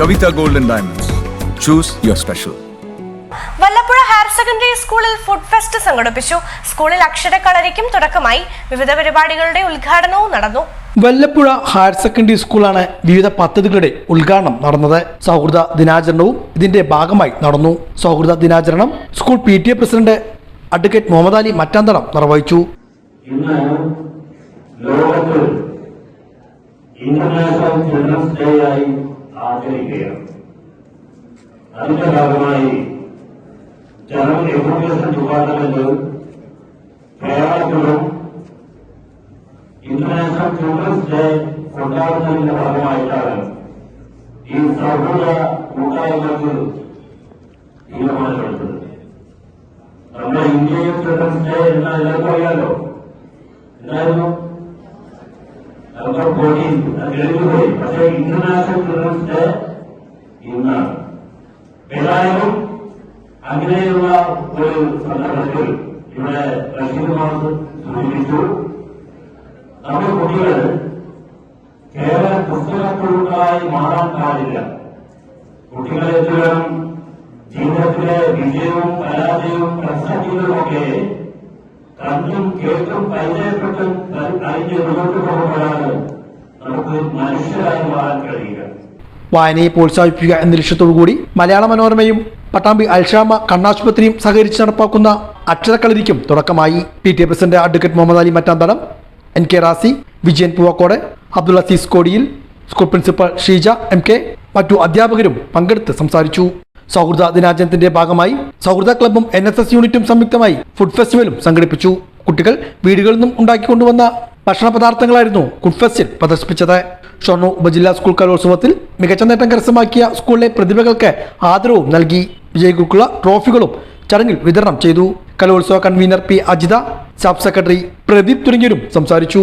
Kavita golden diamonds. Diamonds. Choose your special. Vallappuzha higher secondary സ്കൂളിൽ food fest സംഘടിപ്പിച്ചു. സ്കൂളിൽ അക്ഷരക്കളരിക്കും തുടക്കമായി. വിവിധ പരിപാടികളുടെ ഉദ്ഘാടനവും നടന്നു. വല്ലപ്പുഴ ഹയർ സെക്കൻഡറി സ്കൂളാണ് വിവിധ പദ്ധതികളുടെ ഉദ്ഘാടനം നടന്നത്. സൗഹൃദ ദിനാചരണവും ഇതിന്റെ ഭാഗമായി നടന്നു. സൗഹൃദ ദിനാചരണം school P T A president advocate Muhammad Ali Mattanthadam നിർവഹിച്ചു. ഇന്റർനാഷണൽ ചിൽഡ്രൻസ് ഡേ ആയി ആചരിക്കുകയാണ് അതിന്റെ ഭാഗമായി ജനറൽ എഡ്യൂക്കേഷൻ ഡിപ്പാർട്ട്മെന്റ് കേരളത്തിലും ഇന്റർനാഷണൽ ചിൽഡ്രൻസ് ഡേ കൊണ്ടാടുന്നതിന്റെ ഭാഗമായിട്ടാണ് ഈ സൗഹൃദ കൂട്ടായ്മക്ക് തീരുമാനമെടുത്തത് നമ്മുടെ ഇന്ത്യയിൽ ചിൽഡ്രൻസ് ഡേ എന്ന് എല്ലാവർക്കും അറിയാലോ എന്തായിരുന്നു നവംബർ ഫോർട്ടീൻ എഴുതുപോയി പക്ഷെ ഇന്റർനാഷണൽ ഇന്നാണ്. ഏതായാലും അങ്ങനെയുള്ള ഒരു സന്ദർഭത്തിൽ ഇവിടെ റഷീദ് സൂചിപ്പിച്ചു. നമ്മുടെ കുട്ടികൾ കേവല പുസ്തകക്കുഴുക്കളായി മാറാൻ പാടില്ല. കുട്ടികളെ ജീവിതത്തിലെ വിജയവും പരാജയവും പ്രതിസന്ധികളുമൊക്കെ കണ്ടും കേട്ടും പരിചയപ്പെട്ടും അറിഞ്ഞ് മുന്നോട്ട് പോകുമ്പോഴാണ് വായനയെ പ്രോത്സാഹിപ്പിക്കുക എന്ന ലക്ഷ്യത്തോടുകൂടി മലയാള മനോരമയും പട്ടാമ്പി അൽഷാമ കണ്ണാശുപത്രിയും സഹകരിച്ച് നടപ്പാക്കുന്ന അക്ഷരക്കളരിക്കും തുടക്കമായി. P T president advocate Muhammad Ali Mattanthadam N K Rasi Vijayan Poovakkode Abdul Azeez Kodiyil school principal Sheeja M K മറ്റു അധ്യാപകരും പങ്കെടുത്ത് സംസാരിച്ചു. സൗഹൃദ ദിനാചരണത്തിന്റെ ഭാഗമായി സൗഹൃദ ക്ലബും എൻ യൂണിറ്റും സംയുക്തമായി ഫുഡ് ഫെസ്റ്റിവലും സംഘടിപ്പിച്ചു. കുട്ടികൾ വീടുകളിൽ നിന്നും ഉണ്ടാക്കിക്കൊണ്ടുവന്ന ഭക്ഷണ പദാർത്ഥങ്ങളായിരുന്നു കുഡ്ഫെസ്റ്റിൽ പ്രദർശിപ്പിച്ചത്. ഷൊർണൂർ ഉപജില്ലാ സ്കൂൾ കലോത്സവത്തിൽ മികച്ച നേട്ടം കരസ്ഥമാക്കിയ സ്കൂളിലെ പ്രതിഭകൾക്ക് ആദരവും നൽകി. വിജയികൾക്കുള്ള ട്രോഫികളും ചടങ്ങിൽ വിതരണം ചെയ്തു. കലോത്സവ convener P Ajitha sub secretary Pradeep തുടങ്ങിയവരും സംസാരിച്ചു.